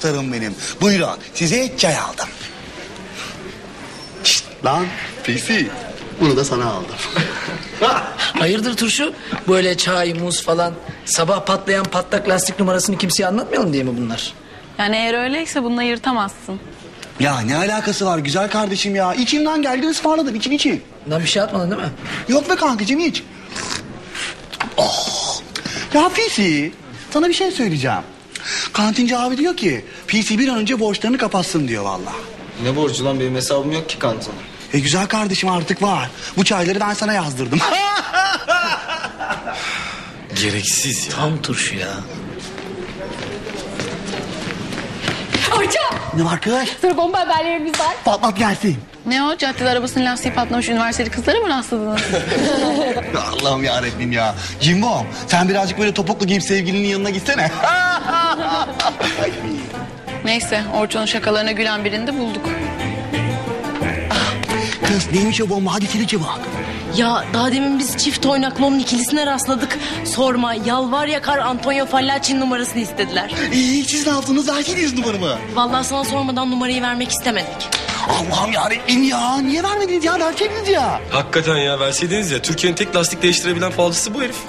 tarım benim. Buyurun size çay aldım. Şşt, lan Feysi bunu da sana aldım. Hayırdır turşu? Böyle çay, muz falan. Sabah patlayan patlak lastik numarasını kimseye anlatmayalım diye mi bunlar? Yani eğer öyleyse bununla yırtamazsın. ya ne alakası var güzel kardeşim ya. İçimden geldi ısmarladım için için. Bundan bir şey atmadın değil mi? Yok be kankacığım hiç. Oh. Ya Fisi sana bir şey söyleyeceğim. Kantinci abi diyor ki Fisi bir an önce borçlarını kapatsın diyor valla. Ne borcu lan benim hesabım yok ki kantine. E güzel kardeşim artık var. Bu çayları ben sana yazdırdım. Gereksiz ya. Tam turşu ya. Hocam ne var kız? sıra bomba haberlerimiz var. Patlat gelsin. Ne o? Caddede arabasının lastiği patlamış üniversiteli kızlara mı rastladınız? Allah'ım ya ya. Cimbom sen birazcık böyle topuklu giyip sevgilinin yanına gitsene. Neyse Orçun'un şakalarına gülen birini de bulduk. Kız neymiş o bomba hadi seni çabuk. Ya daha demin biz çift oynaklı onun ikilisine rastladık. Sorma yalvar yakar Antonio Fallaci'nin numarasını istediler. Ee, siz ne yaptınız? Verseydiniz numaramı. Vallahi sana sormadan numarayı vermek istemedik. Allah'ım ya ya. Niye vermediniz ya? Verseydiniz ya. Hakikaten ya verseydiniz ya. Türkiye'nin tek lastik değiştirebilen falcısı bu herif.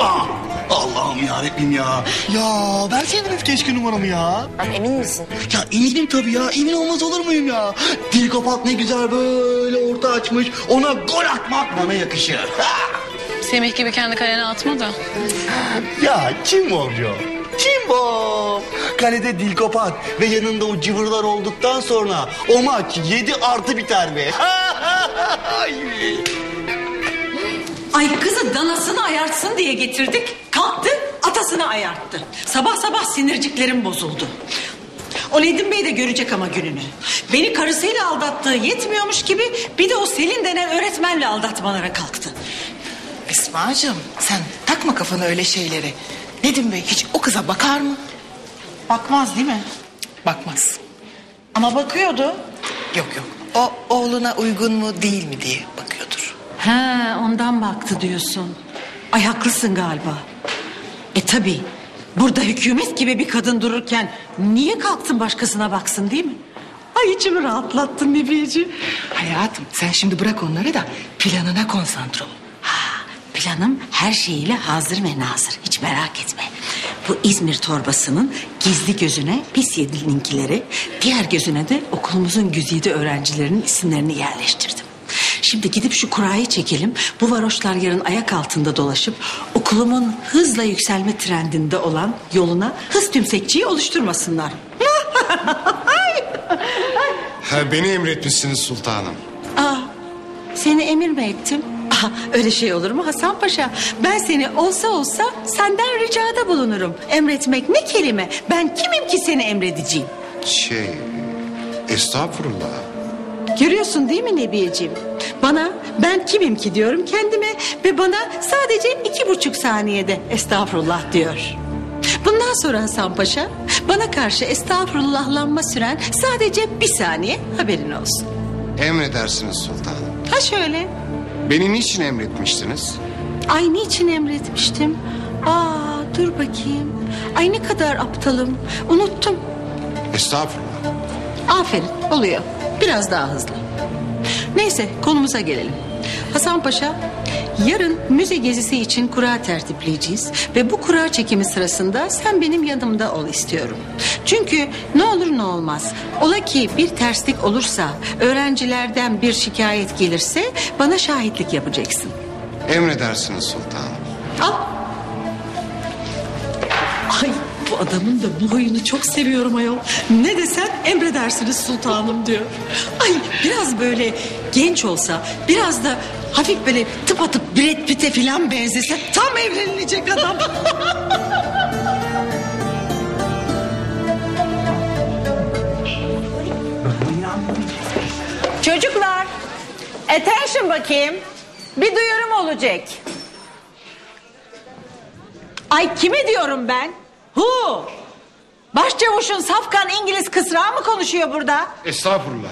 Ah, Allah'ım ya ya. Ya verseydiniz keşke numaramı ya. Emin misin? Ya eminim tabii ya. Emin olmaz olur muyum ya? Dil kapat ne güzel böyle orta açmış. Ona gol atmak bana yakışır. Semih gibi kendi kalene atma da. ya kim oluyor? Kim bu? Kalede dil kopat ve yanında o cıvırlar olduktan sonra o maç 7 artı biter be. Ay kızı danasını ayartsın diye getirdik. Kalktı atasını ayarttı. Sabah sabah sinirciklerim bozuldu. O Nedim Bey de görecek ama gününü. Beni karısıyla aldattığı yetmiyormuş gibi bir de o Selin denen öğretmenle aldatmalara kalktı. Esma'cığım sen takma kafana öyle şeyleri. Nedim Bey hiç o kıza bakar mı? Bakmaz değil mi? Bakmaz. Ama bakıyordu. Yok yok. O oğluna uygun mu değil mi diye bakıyordur. Ha ondan baktı diyorsun. Ay haklısın galiba. E tabi burada hükümet gibi bir kadın dururken niye kalktın başkasına baksın değil mi? Ay içimi rahatlattın Nebiyeciğim. Hayatım sen şimdi bırak onları da planına konsantre ol. Planım her şeyiyle hazır ve nazır. Hiç merak etme. Bu İzmir torbasının gizli gözüne pis yedilinkileri, diğer gözüne de okulumuzun güzide öğrencilerinin isimlerini yerleştirdim. Şimdi gidip şu kurayı çekelim. Bu varoşlar yarın ayak altında dolaşıp okulumun hızla yükselme trendinde olan yoluna hız tümsekçiyi oluşturmasınlar. Ha, beni emretmişsiniz sultanım. Aa, seni emir mi ettim? Aa, öyle şey olur mu Hasan Paşa? Ben seni olsa olsa senden ricada bulunurum. Emretmek ne kelime? Ben kimim ki seni emredeceğim? Şey, estağfurullah. Görüyorsun değil mi Nebiyeciğim? Bana ben kimim ki diyorum kendime ve bana sadece iki buçuk saniyede estağfurullah diyor. Bundan sonra Hasan Paşa bana karşı estağfurullahlanma süren sadece bir saniye haberin olsun. Emredersiniz sultanım. Ha şöyle. Beni niçin emretmiştiniz? Ay niçin emretmiştim? Aa dur bakayım. Ay ne kadar aptalım. Unuttum. Estağfurullah. Aferin oluyor. Biraz daha hızlı. Neyse konumuza gelelim. Hasan Paşa yarın müze gezisi için kura tertipleyeceğiz. Ve bu kura çekimi sırasında sen benim yanımda ol istiyorum. Çünkü ne olur ne olmaz. Ola ki bir terslik olursa öğrencilerden bir şikayet gelirse bana şahitlik yapacaksın. Emredersiniz sultanım. Al. Bu adamın da bu huyunu çok seviyorum ayol. Ne desem emredersiniz sultanım diyor. Ay biraz böyle genç olsa biraz da hafif böyle tıpatıp Brad Pitt'e falan benzese tam evlenilecek adam. Çocuklar, attention bakayım. Bir duyurum olacak. Ay kime diyorum ben? Hu! Başçavuşun safkan İngiliz kısrağı mı konuşuyor burada? Estağfurullah.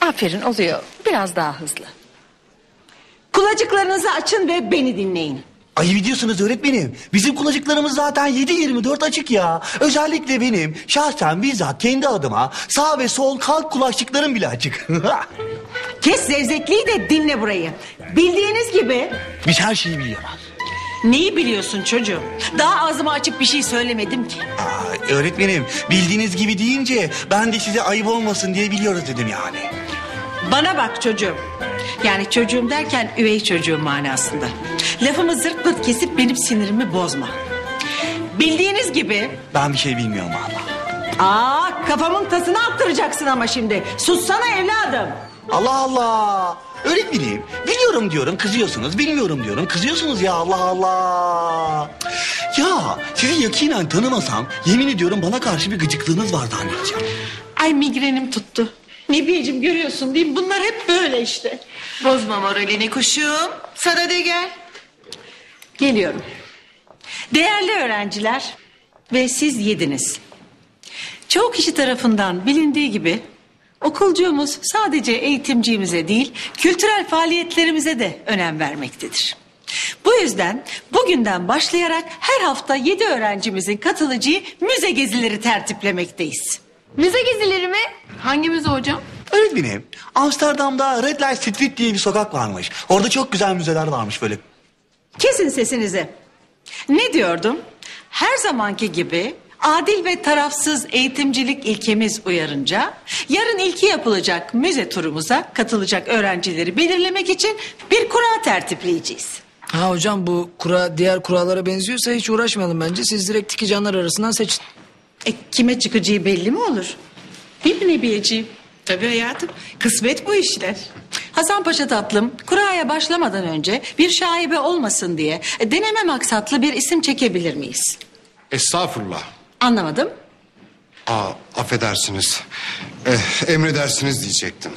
Aferin oluyor. Biraz daha hızlı. Kulacıklarınızı açın ve beni dinleyin. Ayıp ediyorsunuz öğretmenim. Bizim kulacıklarımız zaten 7-24 açık ya. Özellikle benim şahsen bizzat kendi adıma sağ ve sol kalk kulakçıklarım bile açık. Kes zevzekliği de dinle burayı. Bildiğiniz gibi Biz her şeyi biliyoruz. Neyi biliyorsun çocuğum? Daha ağzımı açıp bir şey söylemedim ki. Aa, öğretmenim bildiğiniz gibi deyince ben de size ayıp olmasın diye biliyoruz dedim yani. bana bak çocuğum. Yani çocuğum derken üvey çocuğum manasında. Lafımı zırt pırt kesip benim sinirimi bozma. Bildiğiniz gibi... Ben bir şey bilmiyorum valla. Aa kafamın tasını attıracaksın ama şimdi. Sussana evladım. Allah Allah. Öğretmenim biliyorum diyorum kızıyorsunuz. Bilmiyorum diyorum kızıyorsunuz ya Allah Allah. Ya sizi yakinen tanımasam yemin ediyorum bana karşı bir gıcıklığınız var zannedeceğim. Ay migrenim tuttu. Nebiyeciğim görüyorsun değil mi? Bunlar hep böyle işte. Bozma moralini kuşum. Sana de gel. Geliyorum. Değerli öğrenciler ve siz yediniz. Çoğu kişi tarafından bilindiği gibi okulcuğumuz sadece eğitimciğimize değil kültürel faaliyetlerimize de önem vermektedir. Bu yüzden bugünden başlayarak her hafta yedi öğrencimizin katılacağı müze gezileri tertiplemekteyiz. Müze gezileri mi? Hangi müze hocam? Öğretmenim Amsterdam'da Red Light Street diye bir sokak varmış. Orada çok güzel müzeler varmış böyle. Kesin sesinizi. Ne diyordum? Her zamanki gibi adil ve tarafsız eğitimcilik ilkemiz uyarınca yarın ilki yapılacak müze turumuza katılacak öğrencileri belirlemek için bir kura tertipleyeceğiz. Ha hocam bu kura diğer kurallara benziyorsa hiç uğraşmayalım bence. Siz direkt iki canlar arasından seçin. E, kime çıkacağı belli mi olur? Değil mi Nebiyeciğim? Tabii hayatım. Kısmet bu işler. Hasan Paşa tatlım, kuraya başlamadan önce bir şaibe olmasın diye e, deneme maksatlı bir isim çekebilir miyiz? Estağfurullah. Anlamadım. Aa, affedersiniz. Eh, emredersiniz diyecektim.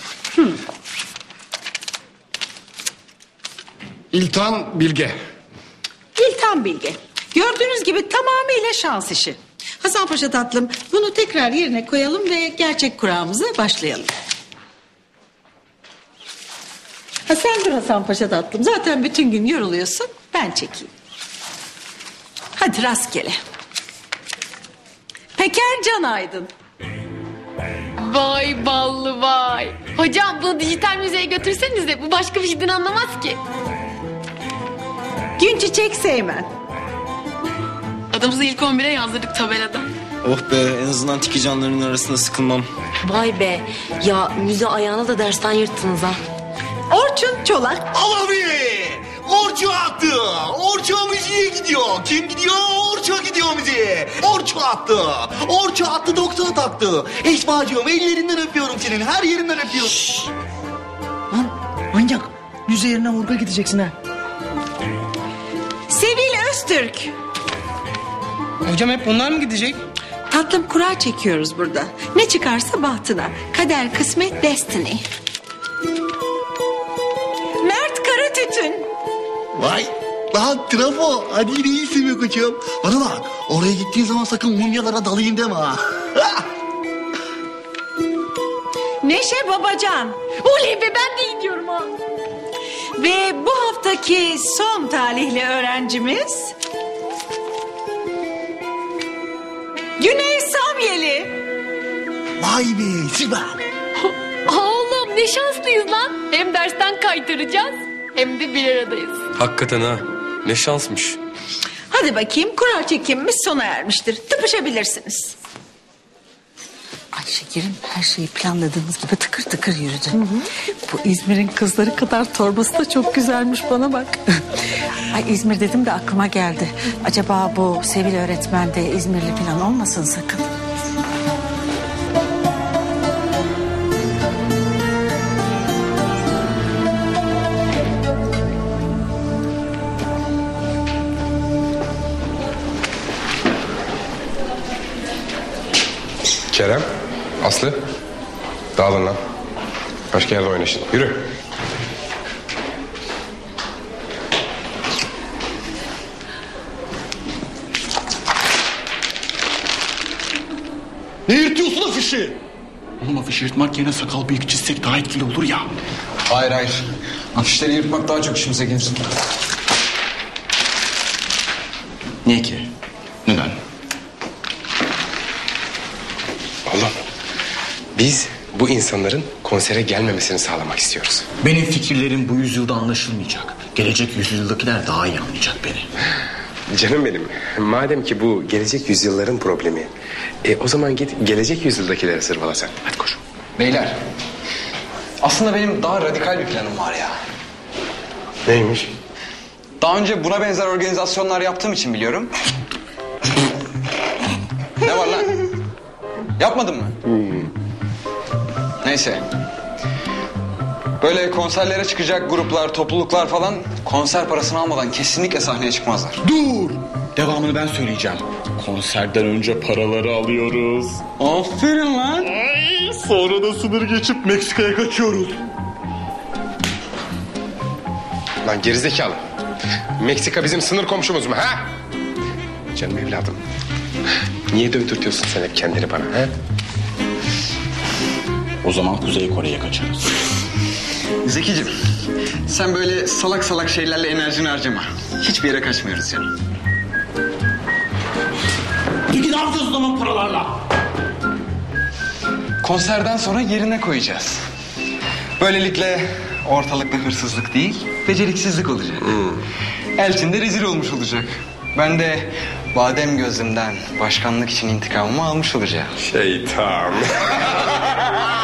İltan Bilge. İlkan Bilge. Gördüğünüz gibi tamamıyla şans işi. Hasan Paşa tatlım bunu tekrar yerine koyalım ve gerçek kuramıza başlayalım. Ha sen dur Hasan Paşa tatlım. Zaten bütün gün yoruluyorsun. Ben çekeyim. Hadi rastgele. Peker Can Aydın. Vay ballı vay. Hocam bunu dijital müzeye götürseniz de bu başka bir şeyden anlamaz ki. Gün Çiçek Seymen. Adımızı ilk 11'e yazdırdık tabelada. Oh be en azından tiki canlarının arasında sıkılmam. Vay be. Ya müze ayağına da dersten yırttınız ha. Orçun Çolak. Abi! Orçu attı. Orçu müziğe gidiyor. Kim gidiyor? Orçu gidiyor müziğe. Orçu attı. Orçu attı doktora taktı. Esma'cığım ellerinden öpüyorum senin. Her yerinden öpüyorum. Lan manyak. Müze yerine orga gideceksin ha. Sevil Öztürk. Hocam hep bunlar mı gidecek? Tatlım kura çekiyoruz burada. Ne çıkarsa bahtına. Kader, kısmet, destiny. Vay. Lan trafo. Hadi yine iyisin be koçum. Bana bak. Oraya gittiğin zaman sakın mumyalara dalayım deme ha. Neşe Babacan. Oley be ben de gidiyorum ha. Ve bu haftaki son talihli öğrencimiz... Güney Samyeli. Vay be süper. Oğlum ne şanslıyız lan. Hem dersten kaytaracağız hem de bir aradayız. Hakikaten ha. Ne şansmış. Hadi bakayım kura çekimimiz sona ermiştir. Tıpışabilirsiniz. Ay şekerim her şeyi planladığımız gibi tıkır tıkır yürüdü. Bu İzmir'in kızları kadar torbası da çok güzelmiş bana bak. Ay İzmir dedim de aklıma geldi. Acaba bu Sevil öğretmen de İzmirli falan olmasın sakın. Kerem, Aslı. Dağılın lan. Başka yerde oynaşın. Yürü. Ne yırtıyorsun afişi? Oğlum afişi yırtmak yerine sakal bıyık çizsek daha etkili olur ya. Hayır hayır. Afişleri yırtmak daha çok işimize gelir. Niye ki? Neden? Oğlum biz bu insanların konsere gelmemesini sağlamak istiyoruz. Benim fikirlerim bu yüzyılda anlaşılmayacak. Gelecek yüzyıldakiler daha iyi anlayacak beni. Canım benim madem ki bu gelecek yüzyılların problemi e, o zaman git gelecek yüzyıldakilere sırvala sen. Hadi koş. Beyler. Aslında benim daha radikal bir planım var ya. Neymiş? Daha önce buna benzer organizasyonlar yaptığım için biliyorum. ne var lan? Yapmadın mı? Neyse. Böyle konserlere çıkacak gruplar, topluluklar falan konser parasını almadan kesinlikle sahneye çıkmazlar. Dur! Devamını ben söyleyeceğim. Konserden önce paraları alıyoruz. Aferin lan. Sonra da sınır geçip Meksika'ya kaçıyoruz. Lan gerizekalı. Meksika bizim sınır komşumuz mu ha? Canım evladım. Niye dövdürtüyorsun sen hep kendini bana ha? O zaman Kuzey Kore'ye kaçarız. Zekicim, sen böyle salak salak şeylerle enerjini harcama. Hiçbir yere kaçmıyoruz canım. Peki ne yapacağız o zaman paralarla? Konserden sonra yerine koyacağız. Böylelikle ortalıkta hırsızlık değil, beceriksizlik olacak. Elçin de rezil olmuş olacak. Ben de badem gözümden başkanlık için intikamımı almış olacağım. Şeytan.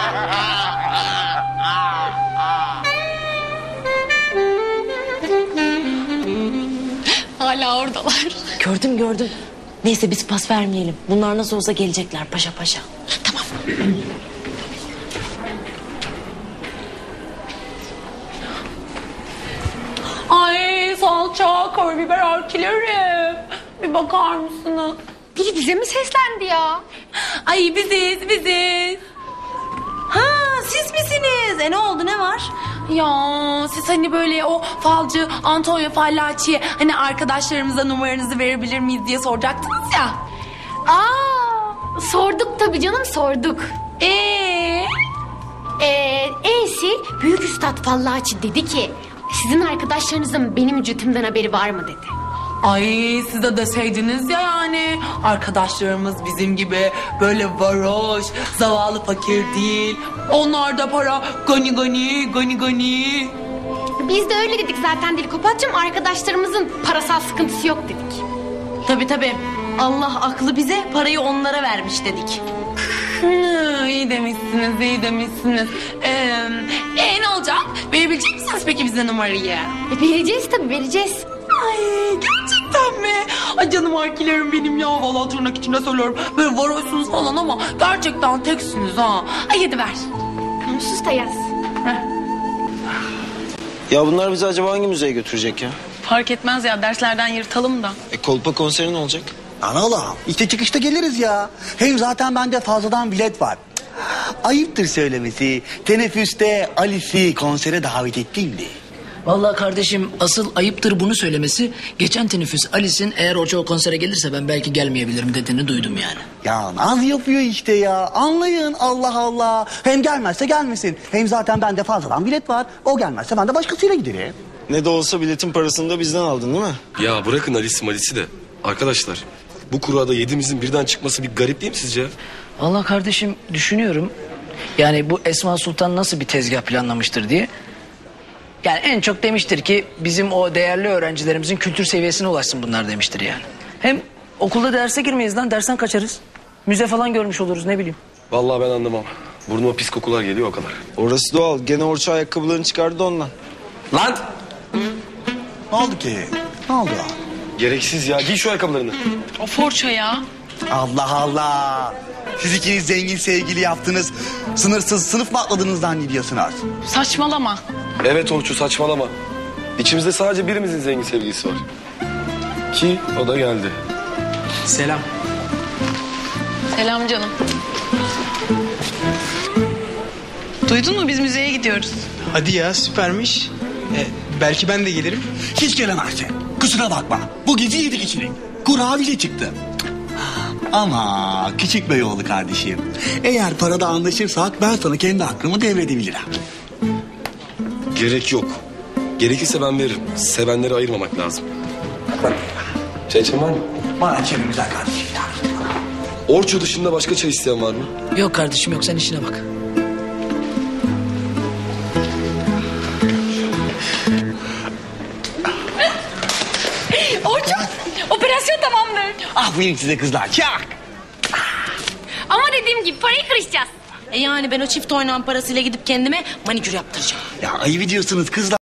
Oradalar. Gördüm gördüm. Neyse biz pas vermeyelim. Bunlar nasıl olsa gelecekler paşa paşa. Ay salça, karabiber arkilerim. Bir bakar mısınız? Biri bize mi seslendi ya? Ay biziz biziz. Ha siz misiniz? E ne oldu ne var? Ya siz hani böyle o falcı Antonio Fallaci'ye hani arkadaşlarımıza numaranızı verebilir miyiz diye soracaktınız ya. Aa, sorduk tabii canım sorduk. Ee, Ee, E'si büyük üstad Fallaci dedi ki sizin arkadaşlarınızın benim ücretimden haberi var mı dedi. Ay siz de deseydiniz ya yani arkadaşlarımız bizim gibi böyle varoş, zavallı fakir değil. Onlar da para gani gani gani gani. Biz de öyle dedik zaten Dilikopat'cığım arkadaşlarımızın parasal sıkıntısı yok dedik. Tabii tabii. Allah aklı bize parayı onlara vermiş dedik. Hı, iyi demişsiniz, iyi demişsiniz. Ee, e, ne olacak? Verebilecek misiniz peki bize numarayı? E, vereceğiz tabii vereceğiz. Ay gerçekten mi? Ay canım arkilerim benim ya. Vallahi tırnak içinde söylüyorum. Böyle varoşsunuz falan ama gerçekten teksiniz ha. Ay hadi ver. Sus da yaz. Ya bunlar bizi acaba hangi müzeye götürecek ya? Fark etmez ya derslerden yırtalım da. E kolpa konseri ne olacak? Ana oğlum işte çıkışta geliriz ya. Hem zaten bende fazladan bilet var. Ayıptır söylemesi. Teneffüste Alice'i konsere davet ettim de. Vallahi kardeşim asıl ayıptır bunu söylemesi. Geçen teneffüs Alice'in eğer hoca o konsere gelirse ben belki gelmeyebilirim dediğini duydum yani. Ya naz yapıyor işte ya. Anlayın Allah Allah. Hem gelmezse gelmesin. Hem zaten bende fazladan bilet var. O gelmezse ben de başkasıyla giderim. Ne de olsa biletin parasını da bizden aldın değil mi? Ya bırakın Alice Malice'i de. Arkadaşlar bu kurada yedimizin birden çıkması bir garip değil mi sizce? Vallahi kardeşim düşünüyorum. Yani bu Esma Sultan nasıl bir tezgah planlamıştır diye. Yani en çok demiştir ki bizim o değerli öğrencilerimizin kültür seviyesine ulaşsın bunlar demiştir yani. Hem okulda derse girmeyiz lan dersten kaçarız. Müze falan görmüş oluruz ne bileyim. Vallahi ben anlamam. Burnuma pis kokular geliyor o kadar. Orası doğal. Gene Orçu ayakkabılarını çıkardı ondan. Lan! Ne oldu ki? Ne oldu? Gereksiz ya. Giy şu ayakkabılarını. O força ya. Allah Allah. Siz ikiniz zengin sevgili yaptınız. Sınırsız sınıf mı atladınız zannediyorsunuz? Saçmalama. Evet Orçu saçmalama. İçimizde sadece birimizin zengin sevgilisi var. Ki o da geldi. Selam. Selam canım. Duydun mu biz müzeye gidiyoruz. Hadi ya süpermiş. E, belki ben de gelirim. Hiç gelemezsin. Kusura bakma. Bu gece yedik içini. Kurabiye çıktı. Ama küçük beyoğlu kardeşim. Eğer parada anlaşırsak ben sana kendi hakkımı devredebilirim. Gerek yok. Gerekirse ben veririm. Sevenleri ayırmamak lazım. Çay içen var mı? Bana çevir güzel kardeşim ya. Orço dışında başka çay isteyen var mı? Yok kardeşim yok sen işine bak. Operasyon tamamdır. Aferin size kızlar çak. Ama dediğim gibi parayı kırışacağız. E yani ben o çift oynağın parasıyla gidip kendime manikür yaptıracağım. Ya ayıp ediyorsunuz kızlar.